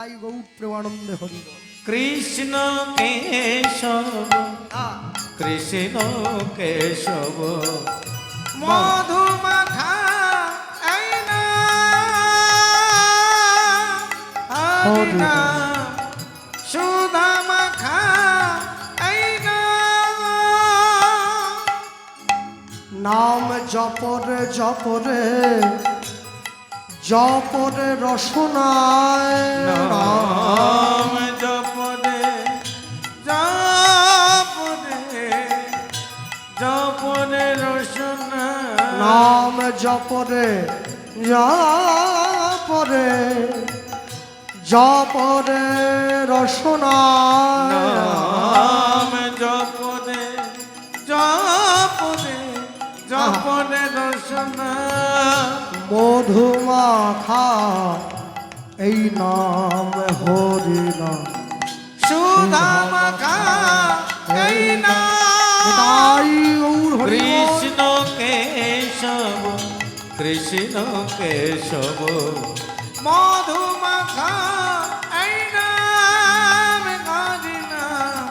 তাই গৌর প্রেমানন্দে হরি। কৃষ্ণ কেশব কৃষ্ণ কেশব মধু মাখা এই না হরি নাম, সুধা মাখা এই নাম জপরে জপরে জপরে রসনায় নাম জপরে জপরে জপরে রসনা নাম জপরে জপরে জপরে রসনায়। নাম মধুমাখা এই নাম হরি নাম। সুধা মাখা এই নাম। কৃষ্ণ কেশব কৃষ্ণ কেশব। মধু মাখা এই নাম হরি নাম।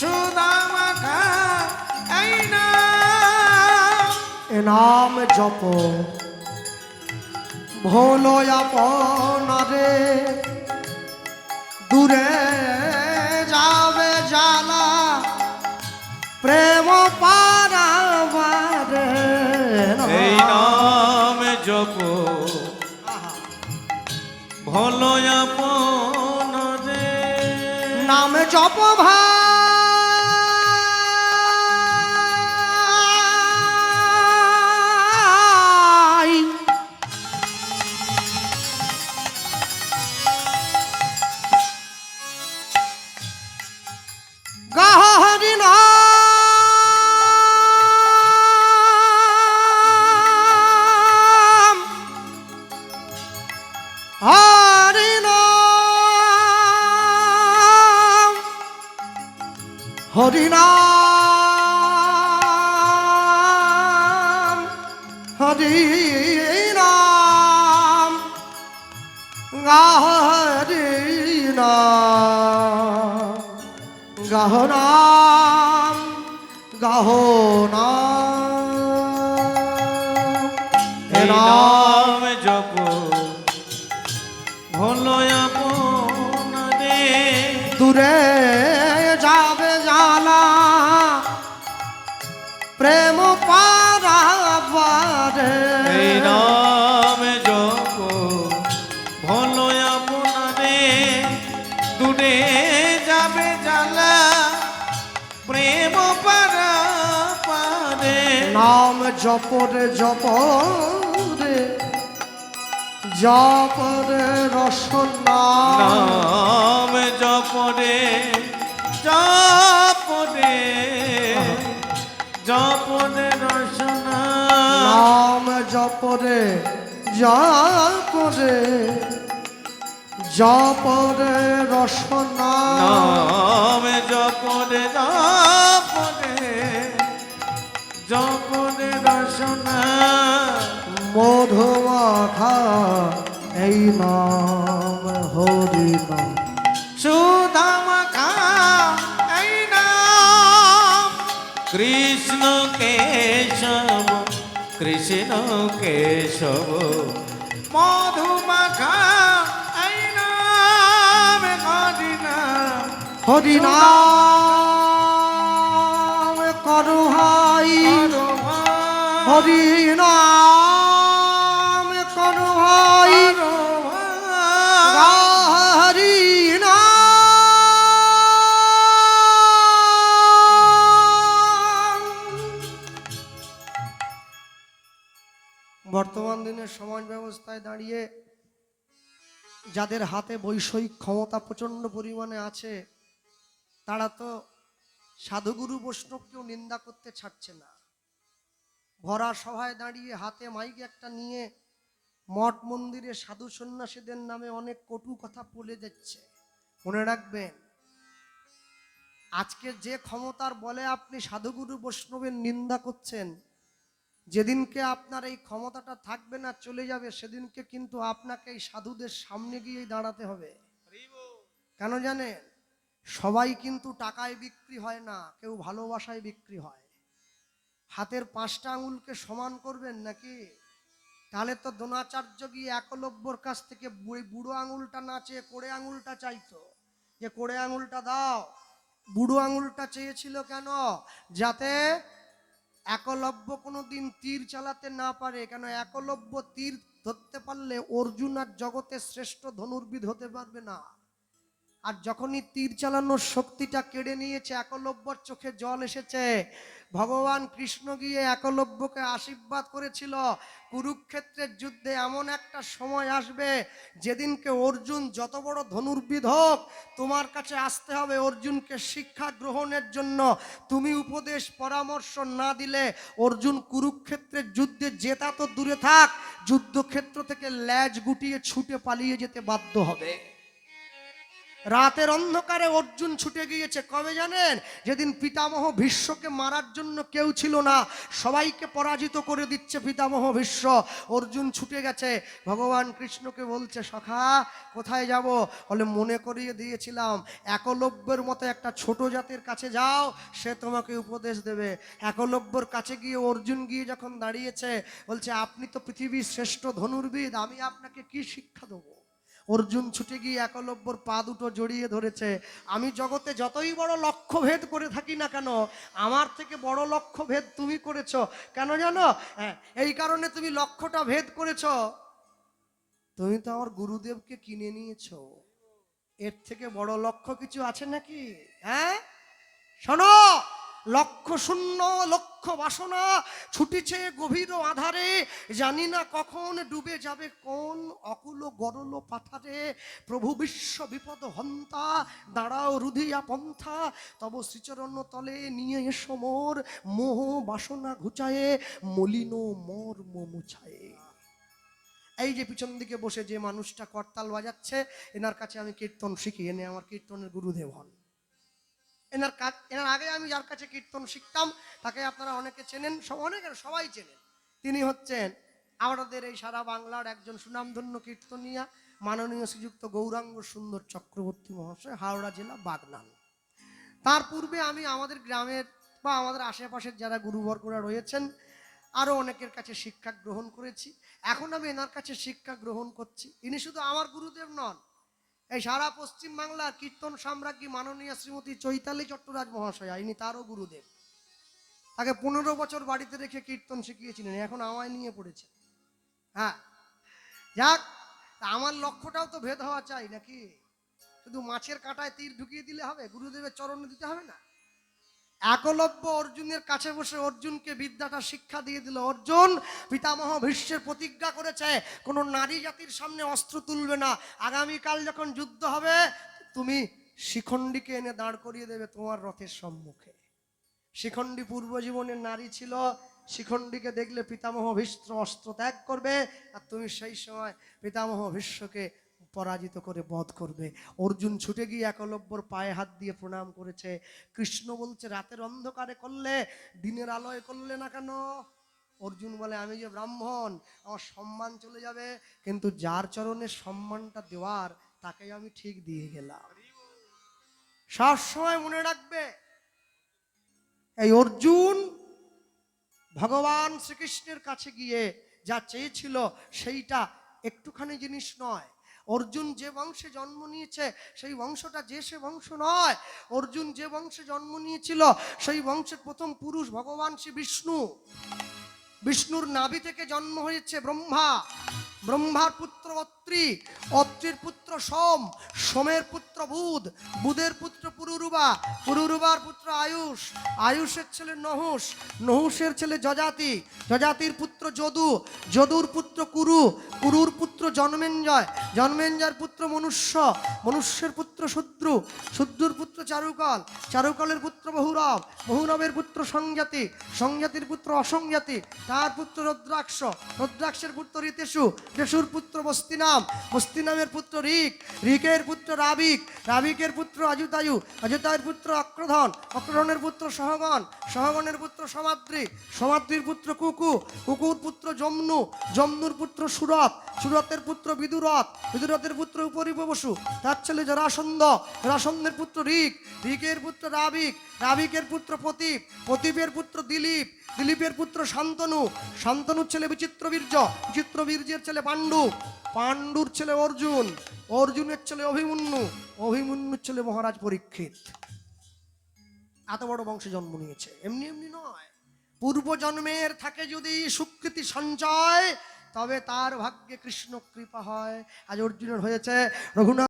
সুধা মাখা এই নাম। এ নাম জপ। ভোলো আপনারে দূরে যাবে জালা প্রেম পারাবারে। এই নাম জপ। ভলো আপন নাম জপ ভাই। হরি নাম হরি নাম গাহরি নাম নাম জপরে জপরে জপরে রসনা নাম জপরে জপরে জপরে রসনা নাম জপরে জপরে জপরে রসনা নাম জপরে জপরে জপরে রসনা মধুমাখা এই নাম হরি নাম সুধামাখা এই নাম। কৃষ্ণ কেশব কৃষ্ণ কেশব মধুমাখা এই নাম। হরি নাম হরি নাম বর্তমান দিনের সমাজ ব্যবস্থায় দাঁড়িয়ে যাদের হাতে বৈষয়িক ক্ষমতা প্রচণ্ড পরিমাণে আছে তারা তো সাধুগুরু বৈষ্ণবকেও নিন্দা করতে ছাড়ছে না। ভরা সভায় দাঁড়িয়ে হাতে মাইক একটা নিয়ে মঠ মন্দিরে সাধু সন্ন্যাসীদের নামে অনেক কটু কথা বলে যাচ্ছে। মনে রাখবেন, আজকে যে ক্ষমতার বলে আপনি সাধুগুরু বৈষ্ণবের নিন্দা করছেন, যেদিনকে আপনার এই ক্ষমতাটা থাকবে না চলে যাবে, সেদিনকে কিন্তু আপনাকে এই সাধুদের সামনে গিয়েই দাঁড়াতে হবে। কেন জানেন? সবাই কিন্তু টাকায় বিক্রি হয় না, কেউ ভালোবাসায় বিক্রি হয়। হাতের পাঁচটা আঙুলকে সমান করবেন নাকি? তাহলে তো দ্রোণাচার্য গিয়ে একলব্যর কাছ থেকে বুড়ো আঙুলটা না চেয়ে কোড়ে আঙুলটা চাইতো। যে কোড়ে আঙুলটা দাও, বুড়ো আঙুলটা চেয়েছিল কেন? যাতে একলব্য কোনোদিন তীর চালাতে না পারে, কেন একলব্য তীর ধরতে পারলে অর্জুন আর জগতের শ্রেষ্ঠ ধনুর্বিদ হতে পারবে না। আর যখনই তীর চালানোর শক্তিটা কেড়ে নিয়েছে, একলব্যর চোখে জল এসেছে। ভগবান কৃষ্ণ গিয়ে একলব্যকে আশীর্বাদ করেছিল। কুরুক্ষেত্রের যুদ্ধে এমন একটা সময় আসবে, যেদিনকে অর্জুন যত বড় ধনুর্বিদ হোক, তোমার কাছে আসতে হবে অর্জুনকে শিক্ষা গ্রহণের জন্য। তুমি উপদেশ, পরামর্শ না দিলে অর্জুন কুরুক্ষেত্রের যুদ্ধে জেতা তো দূরে থাক, যুদ্ধক্ষেত্র থেকে ল্যাজ গুটিয়ে ছুটে পালিয়ে যেতে বাধ্য হবে। রাতের অন্ধকারে অর্জুন ছুটে গিয়েছে। কবে জানেন? যেদিন পিতামহ ভীষ্মকে মারার জন্য কেউ ছিল না, সবাইকে পরাজিত করে দিচ্ছে পিতামহ ভীষ্ম। অর্জুন ছুটে গেছে। ভগবান কৃষ্ণকে বলছে, সখা, কোথায় যাব? বলে, মনে করিয়ে দিয়েছিলাম। একলব্যের মতো একটা ছোট জাতের কাছে যাও, সে তোমাকে উপদেশ দেবে। একলব্যর কাছে গিয়ে অর্জুন গিয়ে যখন দাঁড়িয়েছে, বলছে, আপনি তো পৃথিবীর শ্রেষ্ঠ ধনুর্বিদ, আমি আপনাকে কি শিক্ষা দেবো? অর্জুন ছুটে গিয়ে একলব্যর পা দুটো জড়িয়ে ধরেছে। আমি জগতে যতই বড় লক্ষ্য ভেদ করে থাকি না কেন, আমার থেকে বড় লক্ষ্য ভেদ তুমি করেছ। কেন জানো? হ্যাঁ এই কারণে তুমি লক্ষ্যটা ভেদ করেছ। তুমি তো আমার গুরুদেবকে কিনে নিয়েছো। এর থেকে বড় লক্ষ্য কিছু আছে নাকি? হ্যাঁ? শোনো! লক্ষ্য শূন্য লক্ষ বাসনা ছুটিছে গভীর আধারে। জানি না কখন ডুবে যাবে, কোন অকুল গরল পাথারে। প্রভু বিশ্ব বিপদ হন্তা, দাঁড়াও রুধিয়া পন্থা। তব শ্রীচরণ তলে নিয়ে এসো মোর, মোহ বাসনা ঘুচায়ে, মলিন মর মুছায়ে। এই যে পিছন দিকে বসে যে মানুষটা করতাল বাজাচ্ছে, এনার কাছে আমি কীর্তন শিখি এনে আমার কীর্তনের গুরুদেব হন। এনার কাজ, এনার আগে আমি যার কাছে কীর্তন শিখতাম, তাকে আপনারা অনেকে চেনেন, সব অনেকে সবাই চেনেন। তিনি হচ্ছেন আমাদের এই সারা বাংলার একজন সুনামধন্য কীর্তনিয়া, মাননীয় শ্রীযুক্ত গৌরাঙ্গ সুন্দর চক্রবর্তী মহাশয়, হাওড়া জেলা বাগনান। তার পূর্বে আমি আমাদের গ্রামের বা আমাদের আশেপাশের যারা গুরুবর্গরা রয়েছেন, আরও অনেকের কাছে শিক্ষা গ্রহণ করেছি। এখন আমি এনার কাছে শিক্ষা গ্রহণ করছি। ইনি শুধু আমার গুরুদেব নন এই সারা পশ্চিম বাংলার কীর্তন সাম্রাজ্ঞী মাননীয় শ্রীমতী চৈতালি চট্টরাজ মহাশয়া, ইনি তারও গুরুদেব। তাকে পনেরো বছর বাড়িতে রেখে কীর্তন শিখিয়েছিলেন, এখন আমায় নিয়ে পড়েছে। হ্যাঁ যাক আমার লক্ষ্যটাও তো ভেদ হওয়া চাই নাকি? শুধু মাছের কাঁটায় তীর ঢুকিয়ে দিলে হবে, গুরুদেবের চরণে দিতে হবে না? একলব্য অর্জুনের কাছে বসে অর্জুনকে বিদ্যাটা শিক্ষা দিয়ে দিল, অর্জুন, পিতামহ ভীষ্মের প্রতিজ্ঞা করেছে, কোনো নারী জাতির সামনে অস্ত্র তুলবে না। আগামীকাল যখন যুদ্ধ হবে, তুমি শিখণ্ডীকে এনে দাঁড় করিয়ে দেবে তোমার রথের সম্মুখে। শিখণ্ডী পূর্ব জীবনের নারী ছিল, শিখণ্ডীকে দেখলে পিতামহ ভীষ্ম অস্ত্র ত্যাগ করবে, আর তুমি সেই সময় পিতামহ ভীষ্মকে পরাজিত করে বধ করবে। অর্জুন ছুটে গিয়ে একলব্যর পায়ে হাত দিয়ে প্রণাম করেছে। কৃষ্ণ বলছে, রাতের অন্ধকারে করলে, দিনের আলোয় করলে না কেন? অর্জুন বলে, আমি যে ব্রাহ্মণ, আমার সম্মান চলে যাবে। কিন্তু যার চরণে সম্মানটা দেওয়ার তাকে আমি ঠিক দিয়ে গেলাম। সব সময় মনে রাখবে, এই অর্জুন ভগবান শ্রীকৃষ্ণের কাছে গিয়ে যা চেয়েছিল, সেইটা একটুখানি জিনিস নয়। অর্জুন যে বংশে জন্ম নিয়েছে, সেই বংশটা যে সে বংশ নয়। অর্জুন যে বংশে জন্ম নিয়েছিল, সেই বংশের প্রথম পুরুষ ভগবান শ্রী বিষ্ণু। বিষ্ণুর নাভি থেকে জন্ম হয়েছে ব্রহ্মা। ব্রহ্মার পুত্র অত্রি অত্রির পুত্র সোম, সোমের পুত্র বুধ, বুধের পুত্র পুরুরুবা, পুরুরুবার পুত্র আয়ুষ, আয়ুষের ছেলে নহুষ, নহুষের ছেলে যজাতি, যজাতির পুত্র যদু, যদুর পুত্র কুরু, কুরুর পুত্র জন্মেঞ্জয়, জন্মেঞ্জয়ের পুত্র মনুষ্য, মনুষ্যের পুত্র শূদ্র শূদ্রুর পুত্র চারুকল, চারুকলের পুত্র বহুরব, বহুরবের পুত্র সংজাতি সংজাতির পুত্র অসংজাতি তার পুত্র রুদ্রাক্ষ, রুদ্রাক্ষের পুত্র ঋতেশু যশুর পুত্র বস্তিনাম বস্তিনামের পুত্র রিক, রিকের পুত্র রাবিক, রাবিকের পুত্র অযুতায়ু, অযুতায়ের পুত্র অক্রধন, অক্রধনের পুত্র সহগণ, সহগণের পুত্র সমাদ্রি, সমাদ্রির পুত্র কুকু, কুকুর পুত্র জমনু জমনুর পুত্র সুরত, সুরতের পুত্র বিদুরথ বিদুরথের পুত্র উপরিপ বসু তার ছেলে জরাসন্ধ, জরাসন্ধের পুত্র রিক, রিকের পুত্র রাবিক, রাবিকের পুত্র প্রতীপ, প্রতীপের পুত্র দিলীপ, দিলীপের পুত্র শান্তনু, শান্তনুর ছেলে বিচিত্র বীর্য বিচিত্র বীর্যের ছেলে পাণ্ডু পাণ্ডুর ছেলে অর্জুন, অর্জুনের ছেলে অভিমন্যু, অভিমন্যুর ছেলে মহারাজ পরীক্ষিত। এত বড় বংশে জন্ম নিয়েছে। এমনি এমনি নয়। পূর্বজন্মের থাকে যদি সুকৃতি সঞ্চয়, তবে তার ভাগ্যে কৃষ্ণ কৃপা হয়। আজ অর্জুনের হয়েছে রঘুনাথ